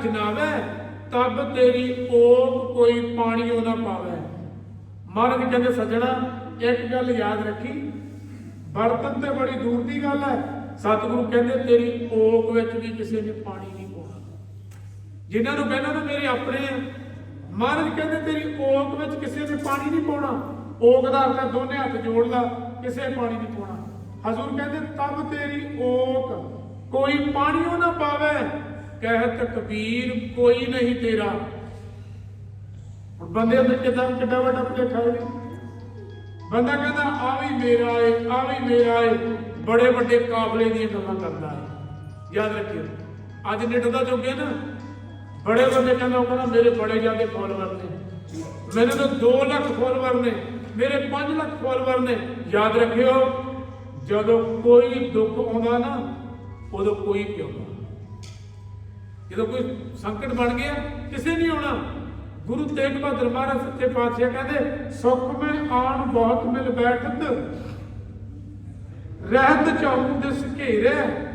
ਹੱਥ ਨਾਵੇ, ਤਬ ਤੇਰੀ ਓਕ ਕੋਈ ਪਾਣੀਓ ਨਾ ਪਾਵੇ। ਮਹਾਰਾਜ ਕਹਿੰਦੇ, ਸੱਜਣਾ, ਇੱਕ ਗੱਲ ਯਾਦ ਰੱਖੀ। ਬਰਤਨ ਤੇ ਬੜੀ ਦੂਰ ਦੀ ਗੱਲ ਹੈ। ਸਤਿਗੁਰੂ ਕਹਿੰਦੇ, ਤੇਰੀ ਓਕ ਵਿੱਚ ਵੀ ਕਿਸੇ ਨੇ ਪਾਣੀ ਨਹੀਂ ਪਾਉਣਾ। ਜਿਨ੍ਹਾਂ ਨੂੰ ਕਹਿੰਦਾ ਨਾ, ਮੇਰੇ ਆਪਣੇ ਆ। ਮਹਾਰਾਜ ਕਹਿੰਦੇ, ਤੇਰੀ ਓਕ ਵਿੱਚ ਕਿਸੇ ਨੇ ਪਾਣੀ ਨਹੀਂ ਪਾਉਣਾ। ਓਕ ਦਾ ਅਰਥ ਹੈ, ਦੋਨੇ ਹੱਥ ਜੋੜ ਲਾ, ਕਿਸੇ ਪਾਣੀ ਨਹੀਂ ਪਾਉਣਾ। ਹਜ਼ੂਰ ਕਹਿੰਦੇ, ਤਬ ਤੇਰੀ ਓਕ ਕੋਈ ਪਾਣੀ ਉਹ ਨਾ ਪਾਵੇ। ਕਹਿਤ ਕਬੀਰ, ਕੋਈ ਨਹੀਂ ਤੇਰਾ। ਬੰਦੇ ਅੰਦਰ ਕਿਦਾਂ, ਕਿੱਡਾ ਵੱਡਾ ਭੁਲੇਖਾ ਹੈ ਬੰਦਾ ਕਹਿੰਦਾ, ਆ ਵੀ ਮੇਰਾ ਏ, ਆ ਵੀ ਮੇਰਾ ਏ। ਬੜੇ ਵੱਡੇ ਕਾਫਲੇ ਦੀਆਂ ਗੱਲਾਂ ਕਰਦਾ ਹੈ। ਯਾਦ ਰੱਖਿਓ, ਅੱਜ ਨੈਟ ਦਾ ਜੋਗੇ ਨਾ। ਬੜੇ ਬੰਦੇ ਕਹਿੰਦਾ, ਉਹ ਕਹਿੰਦਾ, ਮੇਰੇ ਬੜੇ ਜ਼ਿਆਦੇ ਫੋਲੋਵਰ ਨੇ। ਮੇਰੇ ਤਾਂ 2 ਲੱਖ ਫੋਲੋਵਰ ਨੇ, ਮੇਰੇ 5 ਲੱਖ ਫੋਲੋਵਰ ਨੇ। ਯਾਦ ਰੱਖਿਓ, ਜਦੋਂ ਕੋਈ ਦੁੱਖ ਆਉਂਦਾ ਨਾ, ਉਦੋਂ ਕੋਈ ਨਹੀਂ ਆਉਂਦਾ ਜਦੋਂ ਕੋਈ ਸੰਕਟ ਬਣ ਗਿਆ, ਕਿਸੇ ਨਹੀਂ ਆਉਣਾ। ਗੁਰੂ ਤੇਗ ਬਹਾਦਰ ਮਹਾਰਾਜ ਸੱਚੇ ਪਾਤਸ਼ਾਹ ਕਹਿੰਦੇ, ਸੁਖ ਮੈਂ ਆਣ, ਬਹੁਤ ਮਿਲ ਬੈਠਤ। ਰਹਿਤ ਚਾਉ ਦਿਸ ਘੇਰੇ।